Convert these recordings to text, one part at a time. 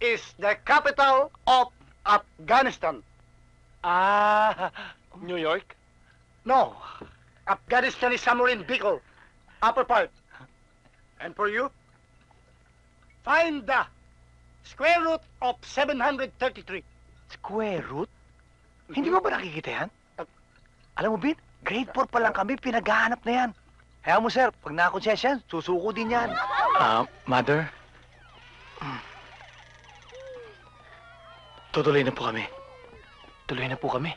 is the capital of Afghanistan. Ah, New York? No, Afghanistan is somewhere in Bicol, upper part. And for you, find the square root of 733. Square root? Hindi mo ba nakikita yan? Alam mo, Bin, grade 4 pa lang kami, pinaghahanap na yan. Kaya mo, sir, pag nakakonsensya yan, susuko din yan. Ah, Mother? Tutuloy na po kami. Tuloy na po kami.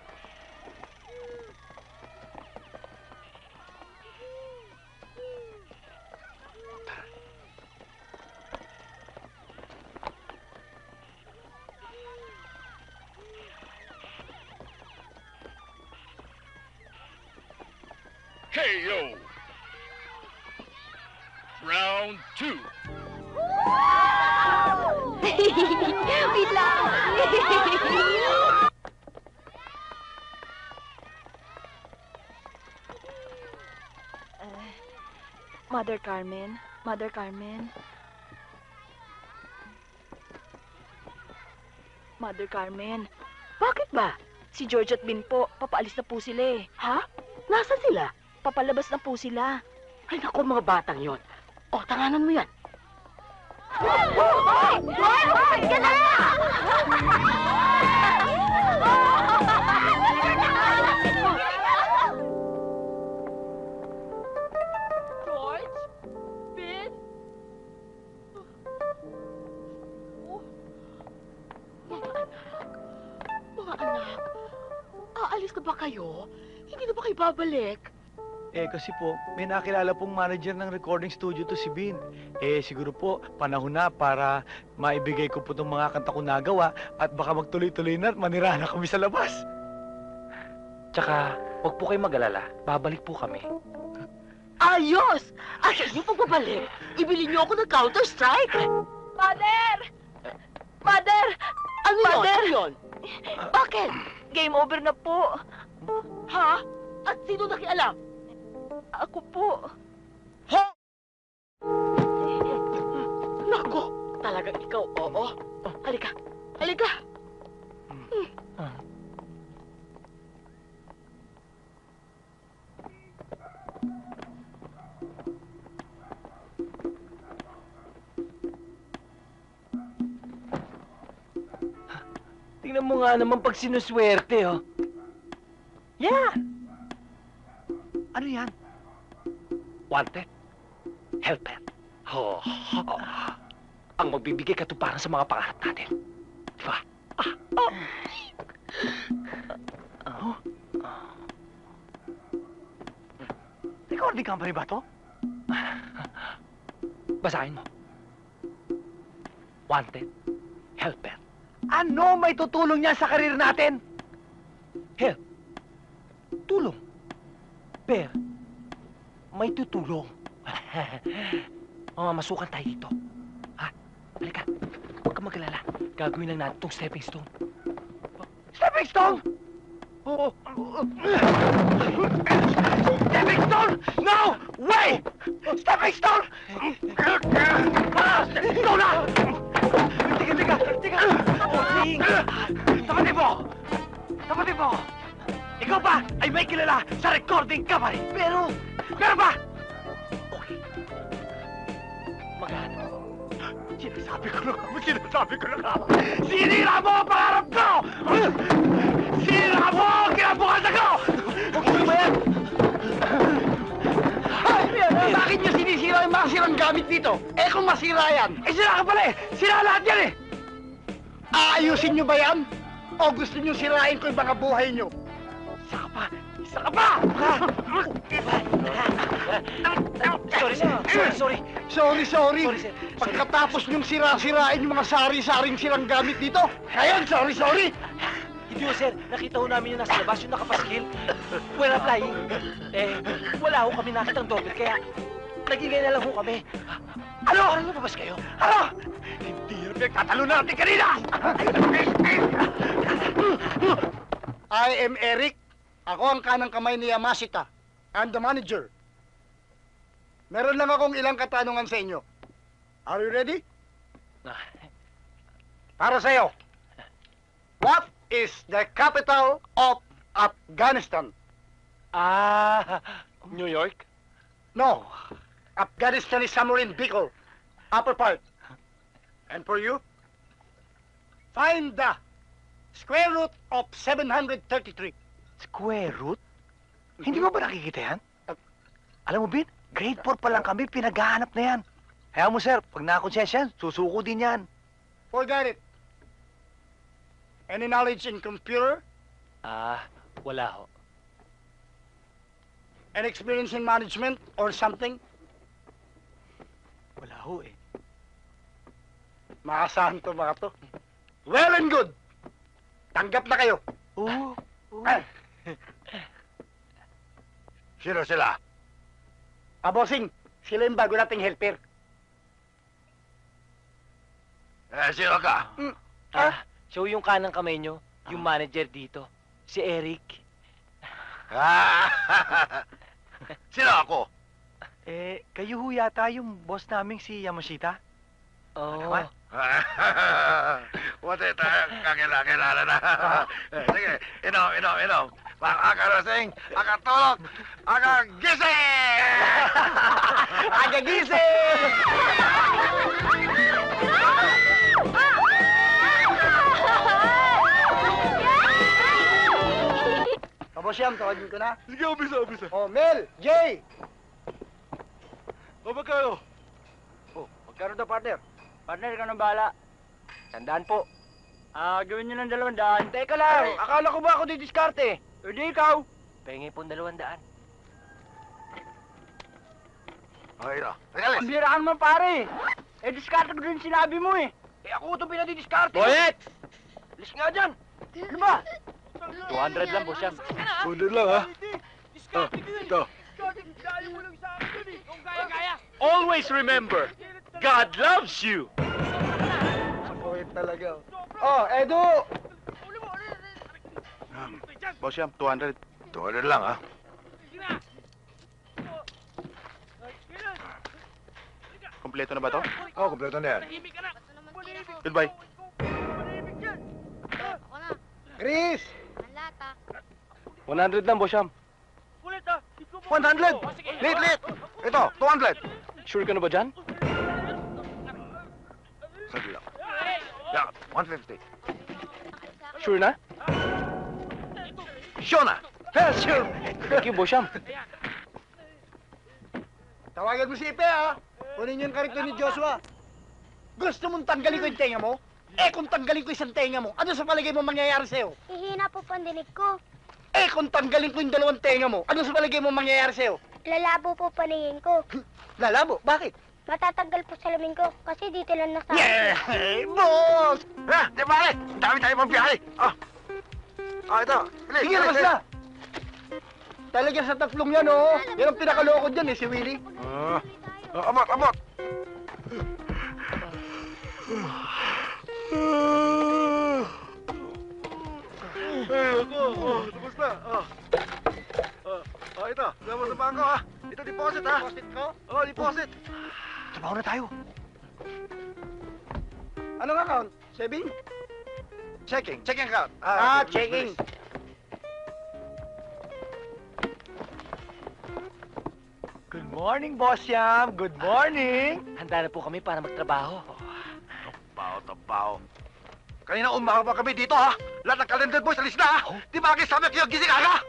Wait lang. Mother Carmen, Mother Carmen. Mother Carmen, Bakit ba? si George at Bin po, papaalis na po sila eh. Ha? Nasaan sila? Papalabas na po sila. Ay, naku, mga batang yon. O, tanganan mo yan. George? Bin? Mga anak, mga anak, aalis na ba kayo? Hindi na ba kayo babalik? Eh, kasi po, may nakilala pong manager ng recording studio to si Bin. Eh, siguro po, panahon na para maibigay ko po itong mga kanta ko nagawa at baka magtuloy-tuloy na at manira na kami sa labas. Tsaka, huwag po kayo mag-alala. Babalik po kami. Ayos! At sa inyo pagbabalik, ibili niyo ako ng Counter-Strike. Mother! Mother! Ano yun? Mother! Ano yun? Bakit? Game over na po. Ha? At sino nakialam? Ako po. Nako, talagang ikaw, oo. Halika, halika. Tingnan mo nga naman pag sinuswerte, oh. Yan! Ano yan? Wanted. Helper. Oh. Ang magbibigay katuparan sa mga pangarap natin. Di ba? Ah. Oh. Oh. Recording company ba to? Basahin mo. Wanted. Helper. Ano may tutulong niya sa karir natin? Help. Tulong. Per. May tutulong. Mga masukan tayo dito. Ha? Halika. Huwag ka magalala. Gagawin lang natin itong stepping stone. Stepping stone! Oo. Stepping stone! No! Way! Stepping stone! Ah! Stepping stone na! Tika, tika, tika! Oting! Tapatin mo! Tapatin mo! Ikaw ba ay may kilala sa recording company? Pero... Pero ba? Okay. Maghanap. Sinasabi ko na nga, sinasabi ko na nga. Sinira mo ang pangarap ko! Sinira mo ang kinabukasan ko! Ano ba yan? Bakit niyo sinisira yung mga gamit dito? Eh kung masira yan, Eh, sira ka pala eh! Sira lahat yan eh! aayusin niyo ba yan? O gusto niyo sirain ko yung mga buhay niyo? Isa ka pa! Sorry, sir. Sorry, sorry. Sorry, sorry. Sorry, sir. Pagkatapos niyong sira-sirain yung mga sari-saring silang gamit dito, ngayon, sorry, sorry. Hindi ho, sir. Nakita ho namin yung nasa labas, yung nakapaskil. We're flying. Eh, wala ho kami nakitang doorbell, kaya nagingay na lang ho kami. Ano? Parang lumabas kayo. Ano? Hindi yun nagtatalo natin kanina! I am Eric. Ako ang kanang kamay ni Yamashita. I'm the manager. Meron lang akong ilang katanungan sa inyo. Are you ready? Para sa'yo. What is the capital of Afghanistan? Ah, New York? No. Afghanistan is somewhere in Bicol. Upper part. And for you? Find the square root of 733. Square root? Hindi mo ba nakikita yan? Alam mo, Bin, grade 4 pa lang kami, pinaghahanap na yan. Kaya mo, sir, pag nakakonsensya yan, susuko din yan. Forget it. Any knowledge in computer? Ah, wala ho. Any experience in management or something? Wala ho eh. Maasahan to mga to. Well and good. Tanggap na kayo. Oo. oo. Ah. Sino sila? Abosing, sila yung bago nating helper. Eh, sino ka? Ah, so yung kanang kamay nyo, yung manager dito, si Eric. sino ako? Eh, kayo ho yata yung boss naming si Yamashita? Oh. Ano ba? Buti tayo kakilala na. Eh, Sige, inom, inom, inom. Makakarasing, akatulog, akagising! Agagising! Kabosyam, tawagin ko na. Sige, umpisa, umpisa. Oh, Mel, Jay! O, magkano? Oh, magkaroon daw, partner. Partner, ikaw nang bahala. Tandaan po. Ah, gawin nyo ng dalawang daan. Teka lang, akala ko ba ako didiskarte? Hindi ikaw. Pengi po dalawang daan. Okay, no. Regalis. Ang birahan mo, pare. Eh, diskarte ko din sinabi mo eh. Eh, ako ito pinadidiskarte. Boyet! Alis nga dyan. Ano ba? 200 lang po siya. Kunin lang, ha? Ah, ito. Always remember, God loves you! Kuwit talaga. Oh, Edu! Boss Yam, 200. 200 lang, ha? Kompleto na ba to? Oo, oh, kompleto na yan. Goodbye. Chris! 100 lang, Bosyam. 100! Lit, lit! Ito, 200! Sure ka na ba dyan? Sagli lang. Yeah, 150. Sure na? Sure na! Yeah, sure. Thank you, Bosyam. Tawagan mo si Ipe, ha? Kunin yung karito ni Joshua. Gusto mong tanggalin ko yung tenga mo? Eh, kung tanggalin ko isang tenga mo, ano sa palagay mo mangyayari sa'yo? Hihina po pandinig ko. Eh, kung tanggalin ko yung dalawang tenga mo, ano sa palagay mo mangyayari sa'yo? Lalabo po paningin ko. Lalabo, bakit? Matatanggal po salamin ko kasi dito lang nasa... Yeah, boss! Ha, di ba, Dami tayo pang biyahe. Ah. Ah, ito. Bilis, Sige, bilis, labas bilis. na! Talaga sa tatlong yan, oh. Yan ang pinakaloko dyan, eh, si Willie. Ah, ah, abot, abot. Ay, ako. Oh, tapos na. Oh. Oh, oh ito. Sama sa bangko, ha. Ito, deposit, ha. Deposit ko? Oh, deposit. Trabaho na tayo. Anong account? Saving? Checking, checking account. Ah, bilis, checking. Good morning, Boss Yam. Good morning. Handa na po kami para magtrabaho. Tapaw, tapaw. Kanina umaga pa kami dito, ha? Lahat ng calendar boys, alis na, ha? Di ba kayo sabi kayo gising aga?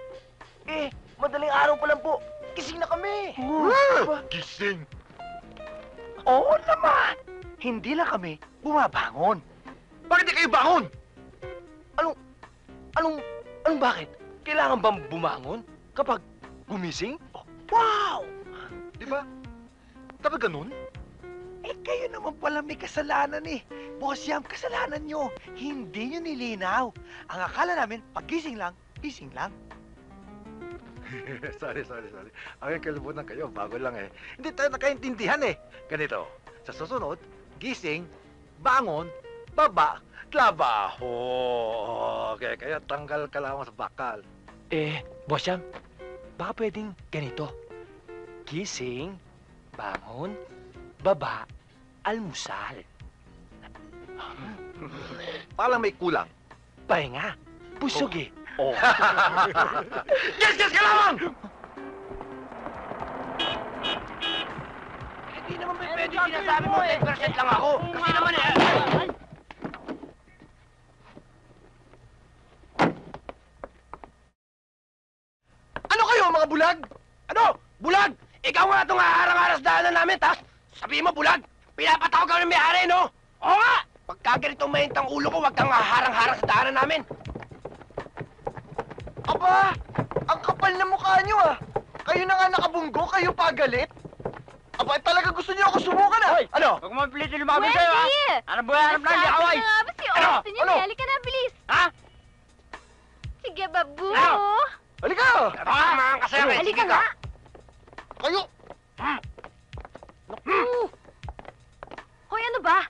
Eh, madaling araw pa lang po. Gising na kami. Gising. Oo naman. Hindi lang kami bumabangon. Bakit di kayo bangon? Anong, anong bakit? Kailangan bang bumangon kapag gumising? Wow! Di ba? Dapat ganun? Eh, kayo naman pala may kasalanan eh. Boss Yam, kasalanan nyo. Hindi nyo nilinaw. Ang akala namin, pagising lang, gising lang. sorry, sorry, sorry. Ang kalimutan kayo, bago lang eh. Hindi tayo nakaintindihan eh. Ganito, sa susunod, gising, bangon, baba, trabaho. Okay, kaya tanggal ka lamang sa bakal. Eh, Bosyam, baka pwedeng ganito. Gising, bangon, baba, almusal. Parang may kulang. Pahinga. Busog eh. Oh. yes, yes ka lamang! Hindi naman may pwede sinasabi mo, 10% lang ako. Kasi naman eh. Ano kayo, mga bulag? Ano? Bulag? Ikaw nga itong haharang-haras daanan namin, tas sabihin mo bulag, pinapatawag ka ng may-ari, no? Oo nga! Pagka ganitong mahintang ulo ko, wag kang haharang-harang sa daanan namin. Aba! Ang kapal na mukha nyo ah! Kayo na nga nakabunggo, kayo pa galit? Aba, talaga gusto niyo ako subukan ah! Ano? Huwag mo pilitin Wendy! Ano ba hanap lang, di Sabi away? na nga ba si Ano? Austin yun Ano? eh? Halika na, bilis! Ha? Sige, babu! Ano? Halika! Tama kasi ako. Halika nga! Kayo! Hoy, ano ba?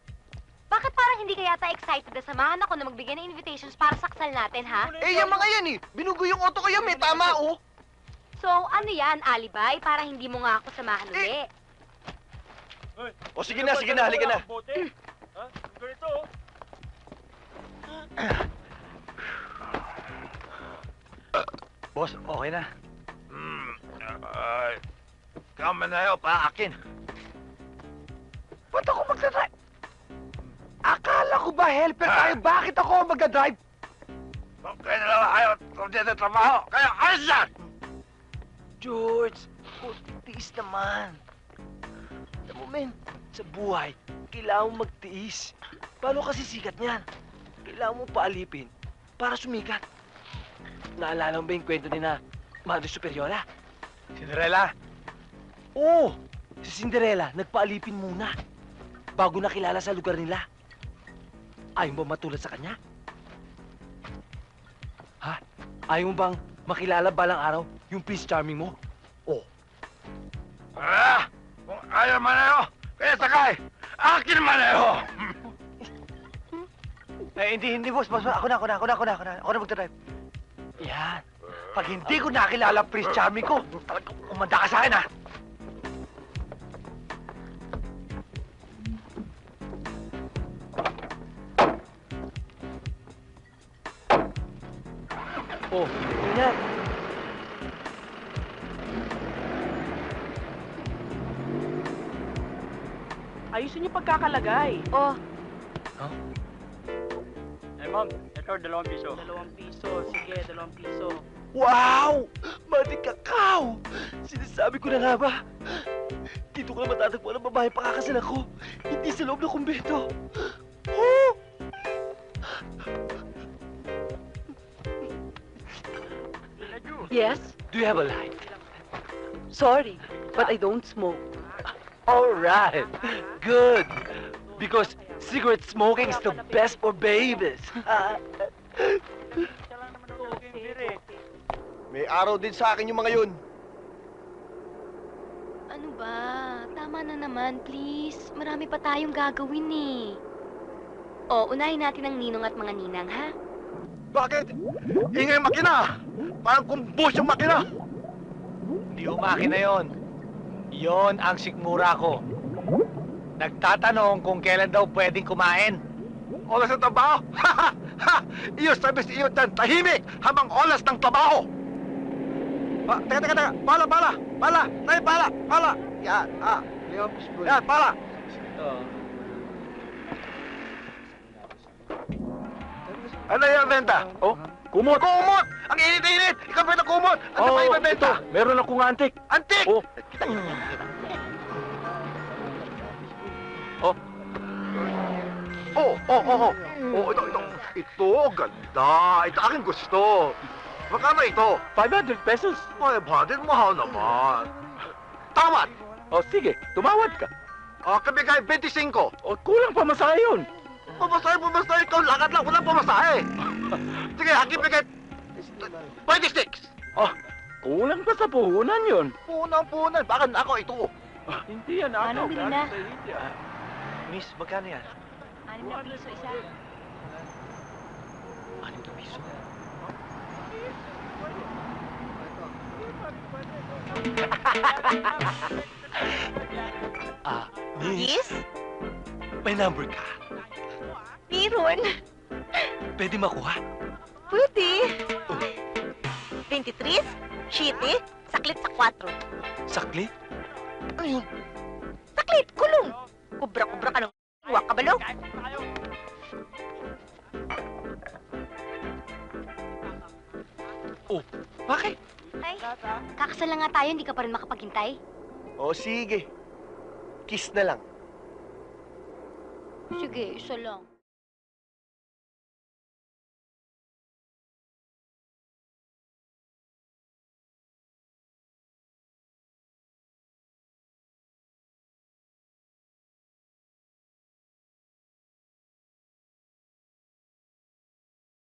Bakit parang hindi ka yata excited na samahan ako na magbigay ng invitations para sa kasal natin, ha? Eh, yung mga yan eh! Binugo yung auto kayo, may tama oh! So, ano yan, alibay? Para hindi mo nga ako samahan uli. O sige na, sige na, halika na. Boss, okay na. Hmm. Ay. Kama na yun, paakin. Ba't ako magdadrive? Akala ko ba helper tayo? Bakit ako magdadrive? Okay na lang kayo kung dito trabaho. Kaya ayos yan! George, tiis naman. Alam mo, men, sa buhay, kailangan mo magtiis. Paano kasi sikat niyan? Kailangan mo paalipin para sumikat. Naalala mo ba yung kwento ni na Madre Superiora? Cinderella, Oo, si Cinderella nagpaalipin muna bago nakilala sa lugar nila. Ayaw mo matulad sa kanya? Ha? Ayaw mo bang makilala balang araw yung Prince Charming mo? Oh, Ah! Kung ayaw man na yun, kaya sakay! Akin man na yun! Eh, hindi, hindi, boss. boss. Ako na, ako na, ako na, ako na, ako na. Ako na magdadrive. Yan. Pag hindi ko nakilala Prince Charming ko, talagang umanda ka sa akin, ha? Oh, ingat. Ayusin niyo pagkakalagay. Oh, Eh, ma'am, ito, dalawang piso. Dalawang piso. Sige, dalawang piso. Wow! Mati kakao! Sinasabi ko na nga ba? Dito ko na matatagpuan ang babae pakakasal ako. Hindi sa loob ng kumbento. Oh! Yes? Do you have a light? Sorry, but I don't smoke. All right. Good. Because cigarette smoking is the best for babies. May araw din sa akin yung mga yun. ano ba? Tama na naman, please. Marami pa tayong gagawin eh. Oh, unahin natin ang ninong at mga ninang, ha? Bakit? Ingay makina! Parang kumbus yung makina! hindi umaki na yon. Yon ang sikmura ko. Nagtatanong kung kailan daw pwedeng kumain. Oras ng trabaho! Ha ha! Ha! Iyo sabi si iyo dyan, tahimik habang oras ng trabaho! Ah, teka, teka, teka! Pala, pala! Pala! Tayo, pala! Pala! Yan, ah! Yan, pala! Ano yung benta? Oh, kumot. Kumot! Ang init-init! Ikaw ba kumot? Ano Oh, pa yung benta? meron akong antik. Antik! Oh. Oh. Oh, oh, oh, oh. Oh, ito, ito. Ito, ganda. Ito aking gusto. Magkano ito? 500 pesos. 500, mahal naman. Tawad! Oh, sige, tumawad ka. Ah, kabigay 25. Oh, kulang pa masaya yun. Pamasahe, pamasahe. Ikaw, lakad lang. Walang pamasahe. Sige, aking bigay 26. Oh, kulang pa sa puhunan yun. Punang punan. Bakit ako ito? Hindi yan Anong bili na? Miss, magkano yan? Anim na piso isa. Anim na piso. Ah, Miss, Yes? may number ka. Meron. Pwede makuha? Pwede. 23, shitty, saklit sa 4. Sakli? Ano yun? Saklit, kulong. Kubra-kubra ka ng huwag ka balo. Bakit? Tay, kakasal na nga tayo, hindi ka pa rin makapaghintay. O sige. Kiss na lang. Sige, isa lang.